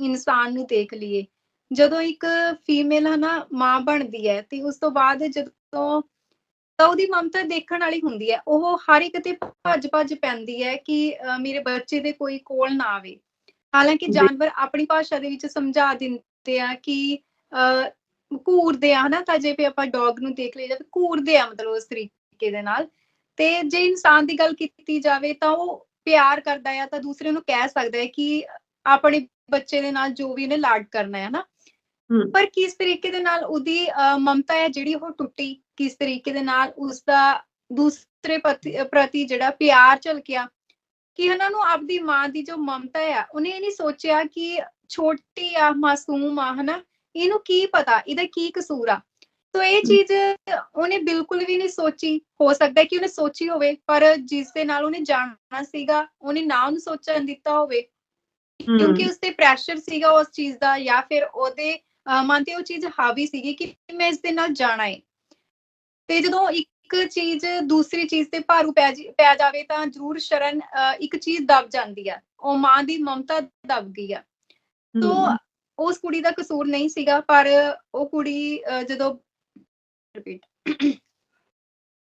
ਇਨਸਾਨ ਨੂੰ ਦੇਖ ਲਈਏ ਜਦੋਂ ਇੱਕ ਫੀਮੇਲ ਹੈ ਨਾ ਮਾਂ ਬਣਦੀ ਹੈ ਤੇ ਉਸ ਤੋਂ ਬਾਅਦ ਜਦੋਂ ਤਾਂ ਉਹਦੀ ਮਮਤਾ ਦੇਖਣ ਵਾਲੀ ਹੁੰਦੀ ਹੈ ਉਹ ਹਰ ਇੱਕ ਤੇ ਭੱਜ ਭੱਜ ਪੈਂਦੀ ਹੈ ਕਿ ਮੇਰੇ ਬੱਚੇ ਦੇ ਕੋਈ ਕੋਲ ਨਾ ਆਵੇ ਹਾਲਾਂਕਿ। ਜਾਨਵਰ ਆਪਣੀ ਭਾਸ਼ਾ ਦੇ ਵਿੱਚ ਸਮਝਾ ਦਿੰਦੇ ਆ ਕਿ ਘੂਰਦੇ ਆ ਹਨਾ? ਤਾਂ ਜੇ ਵੀ ਆਪਾਂ ਡੌਗ ਨੂੰ ਦੇਖ ਲਈਏ ਤਾਂ ਘੂਰਦੇ ਆ ਮਤਲਬ ਉਸ ਤਰੀਕੇ ਦੇ ਨਾਲ। ਤੇ ਜੇ ਇਨਸਾਨ ਦੀ ਗੱਲ ਕੀਤੀ ਜਾਵੇ ਤਾਂ ਉਹ ਪਿਆਰ ਕਰਦਾ ਆ ਤਾਂ ਦੂਸਰੇ ਨੂੰ ਕਹਿ ਸਕਦਾ ਹੈ ਕਿ ਆਪਣੇ ਬੱਚੇ ਦੇ ਨਾਲ ਜੋ ਵੀ ਉਹਨੇ ਲਾਡ ਕਰਨਾ ਹੈ ਨਾ ਪਰ ਕਿਸ ਤਰੀਕੇ ਦੇ ਨਾਲ ਉਹਦੀ ਮਮਤਾ ਹੈ ਜਿਹੜੀ ਉਹ ਟੁੱਟੀ? ਕਿਸ ਤਰੀਕੇ ਦੇ ਨਾਲ ਉਸ ਦਾ ਦੂਸਰੇ ਪ੍ਰਤੀ ਜਿਹੜਾ ਪਿਆਰ ਝਲਕਿਆ? ਕਿ ਉਹਨਾਂ ਨੂੰ ਆਪਦੀ ਮਾਂ ਦੀ ਜੋ ਮਮਤਾ ਆ ਉਹਨੇ ਇਹ ਨਹੀਂ ਸੋਚਿਆ ਕਿ ਛੋਟੀ ਆ ਮਾਸੂਮ ਆ ਹਨਾ? ਇਹਨੂੰ ਕੀ ਪਤਾ? ਇਹਦਾ ਕੀ ਕਸੂਰ ਆ? ਤੋ ਇਹ ਚੀਜ਼ ਉਹਨੇ ਬਿਲਕੁਲ ਵੀ ਨਹੀਂ ਸੋਚੀ। ਹੋ ਸਕਦਾ ਕਿ ਉਹਨੇ ਸੋਚੀ ਹੋਵੇ ਪਰ ਜਿਸ ਦੇ ਨਾਲ ਉਹਨੇ ਜਾਣਾ ਸੀਗਾ ਉਹਨੇ ਨਾ ਉਹਨੂੰ ਸੋਚਣ ਦਿੱਤਾ ਹੋਵੇ ਕਿਉਂਕਿ ਉਸ ਤੇ ਪ੍ਰੈਸ਼ਰ ਸੀਗਾ ਉਸ ਚੀਜ਼ ਦਾ ਜਾਂ ਫਿਰ ਉਹਦੇ ਮਨ ਤੇ ਉਹ ਚੀਜ਼ ਹਾਵੀ ਸੀਗੀ ਕਿ ਮੈਂ ਇਸ ਦੇ ਨਾਲ ਜਾਣਾ ਹੈ ਤੇ ਜਦੋਂ ਇੱਕ ਚੀਜ਼ ਦੂਸਰੀ ਚੀਜ਼ ਤੇ ਭਾਰੂ ਪੈ ਪੈ ਜਾਵੇ ਤਾਂ ਜ਼ਰੂਰ ਸ਼ਰਨ ਇੱਕ ਚੀਜ਼ ਦਬ ਜਾਂਦੀ ਆ। ਉਹ ਮਾਂ ਦੀ ਮਮਤਾ ਦਬ ਗਈ ਆ। ਤੋ ਉਸ ਕੁੜੀ ਦਾ ਕਸੂਰ ਨਹੀਂ ਸੀਗਾ ਪਰ ਉਹ ਕੁੜੀ ਜਦੋਂ repeat,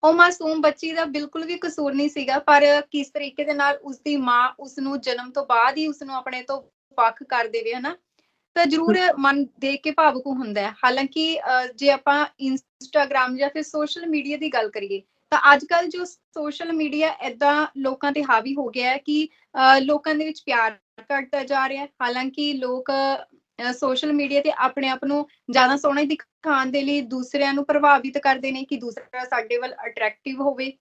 ਉਹ ਮਾਸੂਮ ਬੱਚੀ ਦਾ ਬਿਲਕੁਲ ਵੀ ਕਸੂਰ ਨਹੀਂ ਸੀਗਾ ਪਰ ਕਿਸ ਤਰੀਕੇ ਦੇ ਨਾਲ ਉਸ ਦੀ ਮਾਂ ਉਸ ਨੂੰ ਜਨਮ ਤੋਂ ਬਾਅਦ ਹੀ ਉਸ ਨੂੰ ਆਪਣੇ ਤੋਂ ਵੱਖ ਕਰ ਦੇਵੇ ਹਨਾ? ਤਾਂ ਜ਼ਰੂਰ ਮਨ ਦੇਖ ਕੇ ਭਾਵੁਕ ਹੁੰਦਾ ਹੈ। ਹਾਲਾਂਕਿ ਜੇ ਆਪਾਂ ਇੰਸਟਾਗ੍ਰam ਜਾਂ ਫਿਰ ਸੋਸ਼ਲ ਮੀਡੀਆ ਦੀ ਗੱਲ ਕਰੀਏ ਤਾਂ ਅੱਜ ਕੱਲ ਜੋ ਸੋਸ਼ਲ ਮੀਡੀਆ ਐਦਾਂ ਲੋਕਾਂ ਤੇ ਹਾਵੀ ਹੋ ਗਿਆ ਹੈ ਕਿ ਲੋਕਾਂ ਦੇ ਵਿੱਚ ਪਿਆਰ ਘਟਦਾ ਜਾ ਰਿਹਾ ਹੈ। ਹਾਲਾਂਕਿ ਲੋਕ ਸੋਸ਼ਲ ਮੀਡੀਆ ਤੇ ਆਪਣੇ ਆਪ ਨੂੰ ਜ਼ਿਆਦਾ ਸੋਹਣਾ ਦਿਖਾਉਣ ਦੇ ਲਈ ਦੂਸਰਿਆਂ ਨੂੰ ਪ੍ਰਭਾਵਿਤ ਕਰਦੇ ਨੇ ਕਿ ਦੂਸਰਾ ਸਾਡੇ ਵੱਲ ਅਟਰੈਕਟਿਵ ਹੋਵੇ।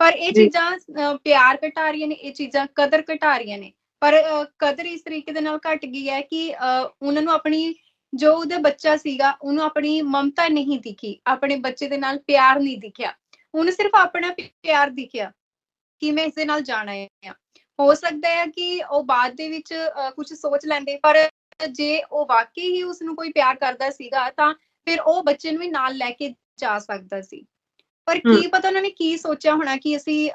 ਪਰ ਇਹ। ਚੀਜ਼ਾਂ ਪਿਆਰ ਘਟਾ ਰਹੀਆਂ ਨੇ ਇਹ ਚੀਜ਼ਾਂ ਕਦਰ ਘਟਾ ਰਹੀਆਂ ਨੇ। ਪਰ ਕਦਰ ਇਸ ਤਰੀਕੇ ਦੇ ਨਾਲ ਘਟ ਗਈ ਹੈ ਕਿ ਉਹਨਾਂ ਨੂੰ ਆਪਣੀ ਜੋ ਉਹਦਾ ਬੱਚਾ ਸੀਗਾ ਉਹਨੂੰ ਆਪਣੀ ਮਮਤਾ ਨਹੀਂ ਦਿਖੀ ਆਪਣੇ ਬੱਚੇ ਦੇ ਨਾਲ ਪਿਆਰ ਨਹੀਂ ਦਿਖਿਆ। ਉਹਨੂੰ ਸਿਰਫ ਆਪਣਾ ਪਿਆਰ ਦਿਖਿਆ ਕਿ ਮੈਂ ਇਸ ਦੇ ਨਾਲ ਜਾਣਾ ਹੈ। ਹੋ ਸਕਦਾ ਹੈ ਕਿ ਉਹ ਬਾਅਦ ਦੇ ਵਿੱਚ ਕੁਝ ਸੋਚ ਲੈਂਦੇ ਪਰ ਜੇ ਉਹ ਵਾਕਈ ਹੀ ਉਸ ਨੂੰ ਕੋਈ ਪਿਆਰ ਕਰਦਾ ਸੀਗਾ ਤਾਂ ਫਿਰ ਉਹ ਬੱਚੇ ਨੂੰ ਵੀ ਨਾਲ ਲੈ ਕੇ ਜਾ ਸਕਦਾ ਸੀ। ਪਰ ਕੀ ਪਤਾ ਉਹਨਾਂ ਨੇ ਕੀ ਸੋਚਿਆ ਹੋਣਾ ਕਿ ਅਸੀਂ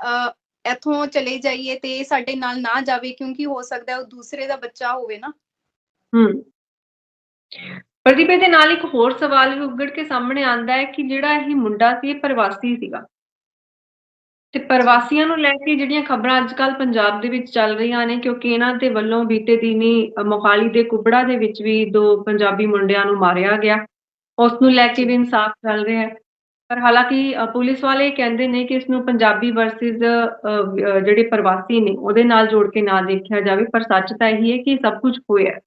ਇੱਥੋਂ ਚਲੇ ਜਾਈਏ ਤੇ ਸਾਡੇ ਨਾਲ ਨਾ ਜਾਵੇ ਕਿਉਂਕਿ ਹੋ ਸਕਦਾ ਉਹ ਦੂਸਰੇ ਦਾ ਬੱਚਾ ਹੋਵੇ ਨਾ। ਹਮ ਪ੍ਰਦੀਪ ਦੇ ਨਾਲ ਇੱਕ ਹੋਰ ਸਵਾਲ ਵੀ ਉੱਗੜ ਕੇ ਸਾਹਮਣੇ ਆਂਦਾ ਹੈ ਕਿ ਜਿਹੜਾ ਇਹ ਮੁੰਡਾ ਸੀ, ਇਹ ਪ੍ਰਵਾਸੀ ਸੀਗਾ। ਤੇ ਪ੍ਰਵਾਸੀਆਂ ਨੂੰ ਲੈ ਕੇ ਜਿਹੜੀਆਂ ਖਬਰਾਂ ਅੱਜਕੱਲ ਪੰਜਾਬ ਦੇ ਵਿੱਚ ਚੱਲ ਰਹੀਆਂ ਨੇ, ਕਿਉਂਕਿ ਇਹਨਾਂ ਦੇ ਵੱਲੋਂ ਬੀਤੇ ਦਿਨੀ ਮੋਹਾਲੀ ਦੇ ਕੁਬੜਾ ਦੇ ਵਿੱਚ ਵੀ ਦੋ ਪੰਜਾਬੀ ਮੁੰਡਿਆਂ ਨੂੰ ਮਾਰਿਆ ਗਿਆ। ਉਸ ਨੂੰ ਲੈ ਕੇ ਵੀ ਇਨਸਾਫ ਚੱਲ ਰਿਹਾ ਹੈ। ਪਰ ਹਾਲਾਂਕਿ ਪੁਲਿਸ ਵਾਲੇ ਕਹਿੰਦੇ ਨੇ ਕਿ ਇਸ ਨੂੰ ਪੰਜਾਬੀ ਵਰਸਸ ਜਿਹੜੇ ਪ੍ਰਵਾਸੀ ਨੇ, ਉਹਦੇ ਨਾਲ ਜੋੜ ਕੇ ਨਾ ਦੇਖਿਆ ਜਾਵੇ, ਪਰ ਸੱਚ ਤਾਂ ਇਹੀ ਹੈ ਕਿ ਸਭ ਕੁਝ ਹੋਇਆ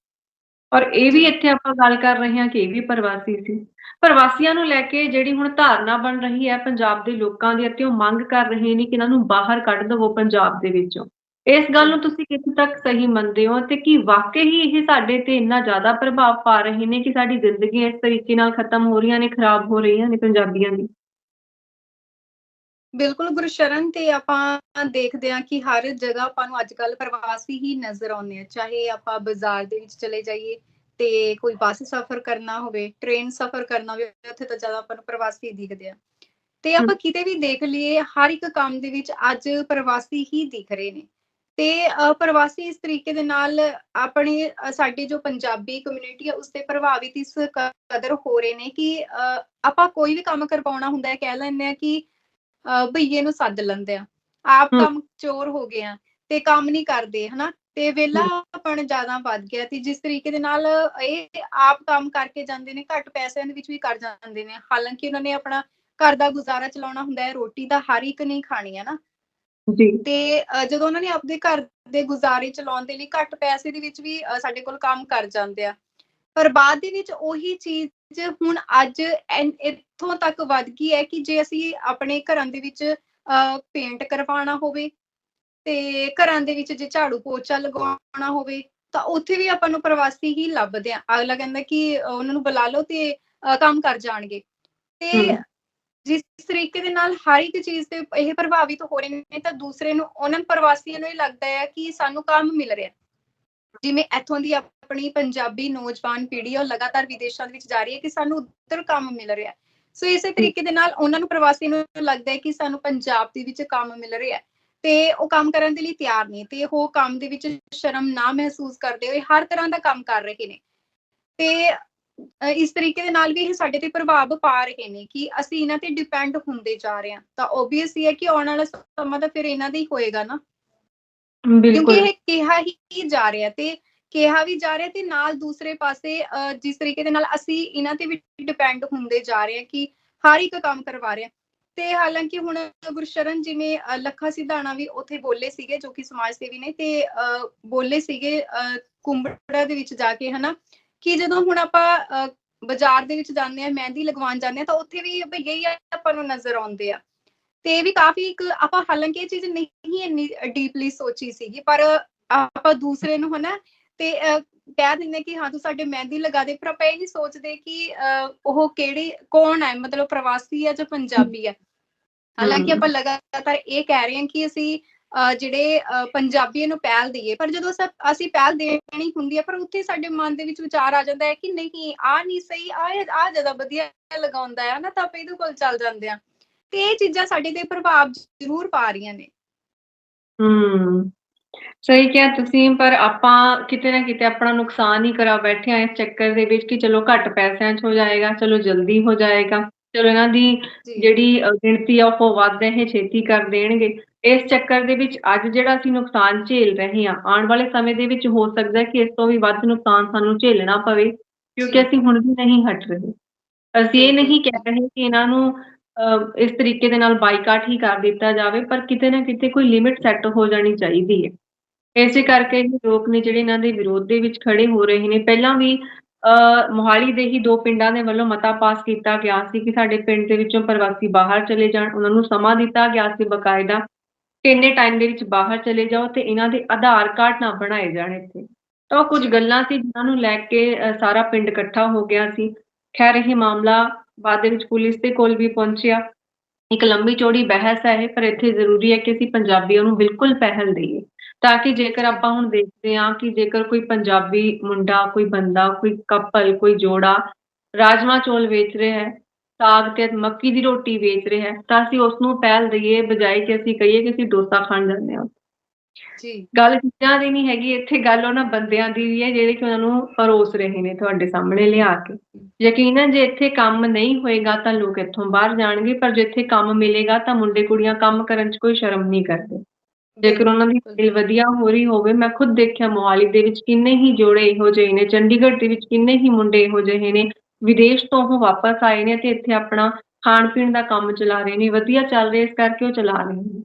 ਔਰ ਇਹ ਵੀ ਇੱਥੇ ਆਪਾਂ ਗੱਲ ਕਰ ਰਹੇ ਹਾਂ ਕਿ ਇਹ ਵੀ ਪ੍ਰਵਾਸੀ ਸੀ। ਪ੍ਰਵਾਸੀਆਂ ਨੂੰ ਲੈ ਕੇ ਜਿਹੜੀ ਹੁਣ ਧਾਰਨਾ ਬਣ ਰਹੀ ਹੈ, ਪੰਜਾਬ ਦੇ ਲੋਕਾਂ ਦੀ, ਅਤੇ ਉਹ ਮੰਗ ਕਰ ਰਹੇ ਨੇ ਕਿ ਇਹਨਾਂ ਨੂੰ ਬਾਹਰ ਕੱਢ ਦਵੋ ਪੰਜਾਬ ਦੇ ਵਿੱਚੋਂ। ਇਸ ਗੱਲ ਨੂੰ ਤੁਸੀਂ ਕਿੱਥੇ ਤੱਕ ਸਹੀ ਮੰਨਦੇ ਹੋ ਤੇ ਕੀ ਵਾਕਈ ਹੀ ਇਹ ਸਾਡੇ ਤੇ ਇੰਨਾ ਜ਼ਿਆਦਾ ਪ੍ਰਭਾਵ ਪਾ ਰਹੇ ਨੇ ਕਿ ਸਾਡੀ ਜ਼ਿੰਦਗੀ ਇਸ ਤਰੀਕੇ ਨਾਲ ਖਤਮ ਹੋ ਰਹੀਆਂ ਨੇ ਖਰਾਬ ਹੋ ਰਹੀਆਂ ਨੇ ਪੰਜਾਬੀਆਂ ਦੀ? ਬਿਲਕੁਲ ਗੁਰਸ਼ਰਨ ਤੇ ਆਪਾਂ ਦੇਖਦੇ ਹਾਂ ਕਿ ਹਰ ਜਗ੍ਹਾ ਆਪਾਂ ਨੂੰ ਅੱਜ ਕੱਲ ਪ੍ਰਵਾਸੀ ਹੀ ਨਜ਼ਰ ਆਉਂਦੇ ਆ ਚਾਹੇ ਆਪਾਂ ਬਾਜ਼ਾਰ ਦੇ ਵਿੱਚ ਚਲੇ ਜਾਈਏ ਤੇ ਕੋਈ ਬੱਸ ਸਫ਼ਰ ਕਰਨਾ ਹੋਵੇ ਟ੍ਰੇਨ ਸਫ਼ਰ ਕਰਨਾ ਹੋਵੇ ਉੱਥੇ ਤਾਂ ਜ਼ਿਆਦਾ ਆਪਾਂ ਨੂੰ ਪ੍ਰਵਾਸੀ ਦਿਖਦੇ ਆ। ਤੇ ਆਪਾਂ ਕਿਤੇ ਵੀ ਦੇਖ ਲਈਏ ਹਰ ਇੱਕ ਕੰਮ ਦੇ ਵਿੱਚ ਅੱਜ ਪ੍ਰਵਾਸੀ ਹੀ ਦਿਖ ਰਹੇ ਨੇ। ਤੇ ਪ੍ਰਵਾਸੀ ਇਸ ਤਰੀਕੇ ਦੇ ਨਾਲ ਆਪਣੀ ਸਾਡੀ ਜੋ ਪੰਜਾਬੀ ਕਮਿਊਨਿਟੀ ਹੈ ਉਸ ਤੇ ਪ੍ਰਭਾਵਿਤ ਇਸ ਕਦਰ ਹੋ ਰਹੇ ਨੇ ਕਿ ਆਪਾਂ ਕੋਈ ਵੀ ਕੰਮ ਕਰਵਾਉਣਾ ਹੁੰਦਾ ਹੈ ਕਹਿ ਲੈਂਦੇ ਆ ਕਿ ਭਈਏ ਨੂੰ ਸੱਦ ਲੈਂਦੇ ਆ ਆਪ। ਕੰਮ ਚੋਰ ਹੋ ਗਏ ਆ ਤੇ ਕੰਮ ਨਹੀਂ ਕਰਦੇ ਹਨਾ? ਤੇ ਵਿਹਲਾਪਣ ਜ਼ਿਆਦਾ ਵੱਧ ਗਿਆ ਤੇ ਜਿਸ ਤਰੀਕੇ ਦੇ ਨਾਲ ਇਹ ਆਪ ਕੰਮ ਕਰਕੇ ਜਾਂਦੇ ਨੇ ਘੱਟ ਪੈਸਿਆਂ ਦੇ ਵਿੱਚ ਵੀ ਕਰ ਜਾਂਦੇ ਨੇ। ਹਾਲਾਂਕਿ ਉਹਨਾਂ ਨੇ ਆਪਣਾ ਘਰ ਦਾ ਗੁਜ਼ਾਰਾ ਚਲਾਉਣਾ ਹੁੰਦਾ ਹੈ ਰੋਟੀ ਤਾਂ ਹਰ ਇੱਕ ਨਹੀਂ ਖਾਣੀ ਹੈ ਨਾ ਜੀ। ਤੇ ਜਦੋਂ ਉਹਨਾਂ ਨੇ ਆਪਦੇ ਘਰ ਦੇ ਗੁਜ਼ਾਰੇ ਚਲਾਉਣ ਦੇ ਲਈ ਘੱਟ ਪੈਸੇ ਦੇ ਵਿੱਚ ਵੀ ਸਾਡੇ ਕੋਲ ਕੰਮ ਕਰ ਜਾਂਦੇ ਆ। ਪਰ ਬਾਅਦ ਦੇ ਵਿੱਚ ਉਹੀ ਚੀਜ਼ ਹੁਣ ਅੱਜ ਇੱਥੋਂ ਤੱਕ ਵੱਧ ਗਈ ਹੈ ਕਿ ਜੇ ਅਸੀਂ ਆਪਣੇ ਘਰਾਂ ਦੇ ਵਿੱਚ ਪੇਂਟ ਕਰਵਾਉਣਾ ਹੋਵੇ ਤੇ ਘਰਾਂ ਦੇ ਵਿੱਚ ਜੇ ਝਾੜੂ ਪੋਚਾ ਲਗਵਾਉਣਾ ਹੋਵੇ ਤਾਂ ਉੱਥੇ ਵੀ ਆਪਾਂ ਨੂੰ ਪ੍ਰਵਾਸੀ ਹੀ ਲੱਭਦੇ ਆ। ਅਗਲਾ ਕਹਿੰਦਾ ਕਿ ਉਹਨਾਂ ਨੂੰ ਬੁਲਾ ਲਓ ਤੇ ਕੰਮ ਕਰ ਜਾਣਗੇ। ਤੇ। ਜਿਸ ਤਰੀਕੇ ਦੇ ਨਾਲ ਹਰ ਇੱਕ ਚੀਜ਼ ਤੇ ਇਹ ਪ੍ਰਭਾਵਿਤ ਹੋ ਰਹੇ ਨੇ ਤਾਂ ਦੂਸਰੇ ਨੂੰ ਉਹਨਾਂ ਪ੍ਰਵਾਸੀਆਂ ਨੂੰ ਇਹ ਲੱਗਦਾ ਹੈ ਕਿ ਸਾਨੂੰ ਕੰਮ ਮਿਲ ਰਿਹਾ ਜਿਵੇਂ ਇੱਥੋਂ ਦੀ ਆਪਣੀ ਪੰਜਾਬੀ ਨੌਜਵਾਨ ਪੀੜ੍ਹੀ ਉਹ ਲਗਾਤਾਰ ਵਿਦੇਸ਼ਾਂ ਦੇ ਵਿੱਚ ਜਾ ਰਹੀ ਹੈ ਕਿ ਸਾਨੂੰ ਉੱਧਰ ਕੰਮ ਮਿਲ ਰਿਹਾ ਸੋ ਇਸੇ ਤਰੀਕੇ ਦੇ ਨਾਲ ਉਹਨਾਂ ਨੂੰ ਪ੍ਰਵਾਸੀ ਨੂੰ ਲੱਗਦਾ ਹੈ ਕਿ ਸਾਨੂੰ ਪੰਜਾਬ ਦੇ ਵਿੱਚ ਕੰਮ ਮਿਲ ਰਿਹਾ ਤੇ ਉਹ ਕੰਮ ਕਰਨ ਦੇ ਲਈ ਤਿਆਰ ਨਹੀਂ ਤੇ ਉਹ ਕੰਮ ਦੇ ਵਿੱਚ ਸ਼ਰਮ ਨਾ ਮਹਿਸੂਸ ਕਰਦੇ ਹੋਏ ਹਰ ਤਰ੍ਹਾਂ ਦਾ ਕੰਮ ਕਰ ਰਹੇ ਨੇ। ਤੇ ਇਸ ਤਰੀਕੇ ਦੇ ਨਾਲ ਵੀ ਇਹ ਸਾਡੇ ਤੇ ਪ੍ਰਭਾਵ ਪਾ ਰਹੇ ਨੇ ਕਿ ਅਸੀਂ ਇਹਨਾਂ ਤੇ ਡਿਪੈਂਡ ਹੁੰਦੇ ਜਾ ਰਹੇ ਹਾਂ। ਤਾਂ ਓਬਵੀਅਸ ਹੀ ਹੈ ਕਿ ਆਉਣ ਵਾਲਾ ਸਮਾਂ ਤਾਂ ਫਿਰ ਇਹਨਾਂ ਦਾ ਹੀ ਹੋਏਗਾ ਨਾ। ਕਿਉਂਕਿ ਇਹ ਕਿਹਾ ਹੀ ਜਾ ਰਿਹਾ ਤੇ ਕਿਹਾ ਵੀ ਜਾ ਰਿਹਾ ਤੇ ਨਾਲ ਦੂਸਰੇ ਪਾਸੇ ਜਿਸ ਤਰੀਕੇ ਦੇ ਨਾਲ ਅਸੀਂ ਇਹਨਾਂ ਤੇ ਵੀ ਡਿਪੈਂਡ ਹੁੰਦੇ ਜਾ ਰਹੇ ਹਾਂ ਕਿ ਹਰ ਇੱਕ ਕੰਮ ਕਰਵਾ ਰਹੇ ਹਾਂ। ਤੇ ਹਾਲਾਂਕਿ ਹੁਣ ਗੁਰਸ਼ਰਨ ਜਿਵੇਂ ਅਹ, ਲੱਖਾ ਸਿਧਾਣਾ ਵੀ ਉੱਥੇ ਬੋਲੇ ਸੀਗੇ ਜੋ ਕਿ ਸਮਾਜ ਸੇਵੀ ਨੇ ਤੇ ਬੋਲੇ ਸੀਗੇ ਕੁੰਬੜਾ ਦੇ ਵਿੱਚ ਜਾ ਕੇ ਹਨਾ? ਕਿ ਜਦੋਂ ਹੁਣ ਆਪਾਂ ਬਾਜ਼ਾਰ ਦੇ ਵਿੱਚ ਜਾਂਦੇ ਆ ਮਹਿੰਦੀ ਲਗਵਾਉਣ ਜਾਂਦੇ ਆ ਤਾਂ ਉੱਥੇ ਵੀ ਭਈਏ ਹੀ ਆਪਾਂ ਨੂੰ ਨਜ਼ਰ ਆਉਂਦੇ ਆ ਤੇ ਇਹ ਵੀ ਕਾਫੀ ਇੱਕ ਆਪਾਂ ਹਾਲਾਂਕਿ ਇਹ ਚੀਜ਼ ਨਹੀਂ ਇੰਨੀ ਡੀਪਲੀ ਸੋਚੀ ਸੀਗੀ ਪਰ ਆਪਾਂ ਦੂਸਰੇ ਨੂੰ ਹਨਾ ਤੇ ਕਹਿ ਦਿੰਦੇ ਕਿ ਹਾਂ ਤੂੰ ਸਾਡੇ ਮਹਿੰਦੀ ਲਗਾ ਦੇ ਪਰ ਆਪਾਂ ਇਹ ਨਹੀਂ ਸੋਚਦੇ ਕਿ ਉਹ ਕਿਹੜੀ ਕੌਣ ਹੈ ਮਤਲਬ ਪ੍ਰਵਾਸੀ ਹੈ ਜਾਂ ਪੰਜਾਬੀ ਹੈ ਹਾਲਾਂਕਿ। ਆਪਾਂ ਲਗਾਤਾਰ ਇਹ ਕਹਿ ਰਹੇ ਹਾਂ ਕਿ ਅਸੀਂ ਜਿਹੜੇ ਅਹ, ਪੰਜਾਬੀਆਂ ਨੂੰ ਪਹਿਲ ਦਈਏ ਪਰ ਜਦੋਂ ਅਸਾਂ- ਪਹਿਲ ਦੇਣੀ ਹੁੰਦੀ ਹੈ ਪਰ ਉੱਥੇ ਸਾਡੇ ਮਨ ਦੇ ਵਿੱਚ ਵਿਚਾਰ ਆ ਜਾਂਦਾ ਹੈ ਕਿ ਨਹੀਂ ਆ ਨਹੀਂ ਸਹੀ ਆ ਆ ਜ਼ਿਆਦਾ ਵਧੀਆ ਲਗਾਉਂਦਾ ਹੈ ਨਾ ਤਾਂ ਆਪਾਂ ਇਹਦੇ ਕੋਲ ਚੱਲ ਜਾਂਦੇ ਆ ਤੇ ਇਹ ਚੀਜ਼ਾਂ ਸਾਡੇ ਤੇ ਪ੍ਰਭਾਵ ਜ਼ਰੂਰ ਪਾ ਰਹੀਆਂ ਨੇ। ਹੂੰ ਸਹੀ ਕਿਹਾ ਤੁਸੀਂ ਪਰ ਆਪਾਂ ਕਿਤੇ ਨਾ ਕਿਤੇ ਆਪਣਾ ਨੁਕਸਾਨ ਹੀ ਕਰਾ ਬੈਠੇ ਆ ਇਸ ਚੱਕਰ ਦੇ ਵਿੱਚ ਕਿ ਚਲੋ ਘੱਟ ਪੈਸਿਆਂ 'ਚ ਹੋ ਜਾਏਗਾ ਚਲੋ ਜਲਦੀ ਹੋ ਜਾਏਗਾ। ਚਲੋ ਇਹਨਾਂ ਦੀ ਜਿਹੜੀ ਗਿਣਤੀ ਆ ਉਹ ਵੱਧ ਇਹ ਛੇਤੀ ਕਰ ਦੇਣਗੇ। ਇਸ ਚੱਕਰ ਦੇ ਵਿੱਚ ਅੱਜ ਜਿਹੜਾ ਅਸੀਂ ਨੁਕਸਾਨ ਝੇਲ ਰਹੇ ਹਾਂ ਆਉਣ ਵਾਲੇ ਸਮੇਂ ਦੇ ਵਿੱਚ ਹੋ ਸਕਦਾ ਹੈ ਕਿ ਇਸ ਤੋਂ ਵੀ ਵੱਧ ਨੁਕਸਾਨ ਸਾਨੂੰ ਝੇਲਣਾ ਪਵੇ ਕਿਉਂਕਿ। ਅਸੀਂ ਹੁਣ ਵੀ ਨਹੀਂ ਹਟ ਰਹੇ। ਅਸੀਂ ਇਹ ਨਹੀਂ ਕਹਿ ਰਹੇ ਕਿ ਇਹਨਾਂ ਨੂੰ ਇਸ ਤਰੀਕੇ ਦੇ ਨਾਲ ਬਾਈਕਾਟ ਹੀ ਕਰ ਦਿੱਤਾ ਜਾਵੇ ਪਰ ਕਿਤੇ ਨਾ ਕਿਤੇ ਕੋਈ ਲਿਮਿਟ ਸੈੱਟ ਹੋ ਜਾਣੀ ਚਾਹੀਦੀ ਹੈ। ਇਸੇ ਕਰਕੇ ਇਹ ਲੋਕ ਨੇ ਜਿਹੜੇ ਇਹਨਾਂ ਦੇ ਵਿਰੋਧ ਦੇ ਵਿੱਚ ਖੜੇ ਹੋ ਰਹੇ ਨੇ। ਪਹਿਲਾਂ ਵੀ ਮੋਹਾਲੀ ਦੇ ਹੀ ਦੋ ਪਿੰਡਾਂ ਦੇ ਵੱਲੋਂ ਮਤਾ ਪਾਸ ਕੀਤਾ ਗਿਆ ਸੀ ਕਿ ਸਾਡੇ ਪਿੰਡ ਦੇ ਵਿੱਚੋਂ ਪ੍ਰਵਾਸੀ ਬਾਹਰ ਚਲੇ ਜਾਣ। ਉਹਨਾਂ ਨੂੰ ਸਮਾਂ ਦਿੱਤਾ ਗਿਆ ਸੀ ਬਕਾਇਦਾ। ਇੰਨੇ ਟਾਈਮ ਦੇ ਵਿੱਚ ਬਾਹਰ ਚਲੇ ਜਾਓ ਤੇ ਇਹਨਾਂ ਦੇ ਆਧਾਰ ਕਾਰਡ ਨਾ ਬਣਾਏ ਜਾਣ ਇੱਥੇ। ਤਾਂ ਉਹ ਕੁਝ ਗੱਲਾਂ ਸੀ ਜਿਨ੍ਹਾਂ ਨੂੰ ਲੈ ਕੇ ਸਾਰਾ ਪਿੰਡ ਇਕੱਠਾ ਹੋ ਗਿਆ ਸੀ। ਖੈਰ, ਇਹ ਮਾਮਲਾ ਬਾਅਦ ਵਿੱਚ ਪੁਲਿਸ ਦੇ ਕੋਲ ਵੀ ਪਹੁੰਚਿਆ। ਇੱਕ ਲੰਬੀ ਚੌੜੀ ਬਹਿਸ ਹੈ ਇਹ, ਪਰ ਇੱਥੇ ਜ਼ਰੂਰੀ ਹੈ ਕਿ ਅਸੀਂ ਪੰਜਾਬੀਆਂ ਨੂੰ ਬਿਲਕੁਲ ਪਹਿਲ ਦੇਈਏ। ਤਾਂ ਕਿ ਜੇਕਰ ਆਪਾਂ ਹੁਣ ਦੇਖਦੇ ਹਾਂ ਕਿ ਜੇਕਰ ਕੋਈ ਪੰਜਾਬੀ ਮੁੰਡਾ, ਕੋਈ ਬੰਦਾ, ਕੋਈ ਕਪਲ ਕੋਈ ਜੋੜਾ ਰਾਜਮਾ ਚੌਲ ਵੇਚ ਰਿਹਾ ਹੈ ਸਾਗ ਤੇ ਮੱਕੀ ਦੀ ਰੋਟੀ ਵੇਚ ਰਿਹਾ ਹੈ ਤਾਂ ਅਸੀਂ ਉਸ ਨੂੰ ਪਹਿਲ ਦਈਏ ਬਜਾਏ ਕਿ ਅਸੀਂ ਕਹੀਏ ਕਿ ਅਸੀਂ ਡੋਸਾ ਖਾਣ ਜਾਂਦੇ ਹਾਂ। ਜੀ। ਗੱਲ ਚੀਜ਼ਾਂ ਦੀ ਨਹੀਂ ਹੈਗੀ ਇੱਥੇ ਗੱਲ ਉਹਨਾਂ ਬੰਦਿਆਂ ਦੀ ਵੀ ਹੈ ਜਿਹੜੇ ਕਿ ਉਹਨਾਂ ਨੂੰ ਪਰੋਸ ਰਹੇ ਨੇ ਤੁਹਾਡੇ ਸਾਹਮਣੇ ਲਿਆ ਕੇ। ਯਕੀਨਨ ਜੇ ਇੱਥੇ ਕੰਮ ਨਹੀਂ ਹੋਏਗਾ ਤਾਂ ਲੋਕ ਇੱਥੋਂ ਬਾਹਰ ਜਾਣਗੇ ਪਰ ਜੇ ਇੱਥੇ ਕੰਮ ਮਿਲੇਗਾ ਤਾਂ ਮੁੰਡੇ ਕੁੜੀਆਂ ਕੰਮ ਕਰਨ 'ਚ ਕੋਈ ਸ਼ਰਮ ਨਹੀਂ ਕਰਦੇ। ਜੇਕਰ ਉਹਨਾਂ ਦੀ। ਸਕਿੱਲ ਵਧੀਆ ਹੋ ਰਹੀ ਹੋਵੇ ਮੈਂ ਖੁਦ ਦੇਖਿਆ ਮੋਹਾਲੀ ਦੇ ਵਿੱਚ ਕਿੰਨੇ ਹੀ ਜੋੜੇ ਇਹੋ ਜਿਹੇ ਨੇ ਚੰਡੀਗੜ੍ਹ ਦੇ ਵਿੱਚ ਕਿੰਨੇ ਹੀ ਮੁੰਡੇ ਇਹੋ ਜਿਹੇ ਨੇ ਵਿਦੇਸ਼ ਤੋਂ ਉਹ ਵਾਪਸ ਆਏ ਨੇ ਤੇ ਇੱਥੇ ਆਪਣਾ ਖਾਣ ਪੀਣ ਦਾ ਕੰਮ ਚਲਾ ਰਹੇ ਨੇ, ਵਧੀਆ ਚੱਲ ਰਿਹਾ, ਇਸ ਕਰਕੇ ਉਹ ਚਲਾ ਰਹੇ ਨੇ।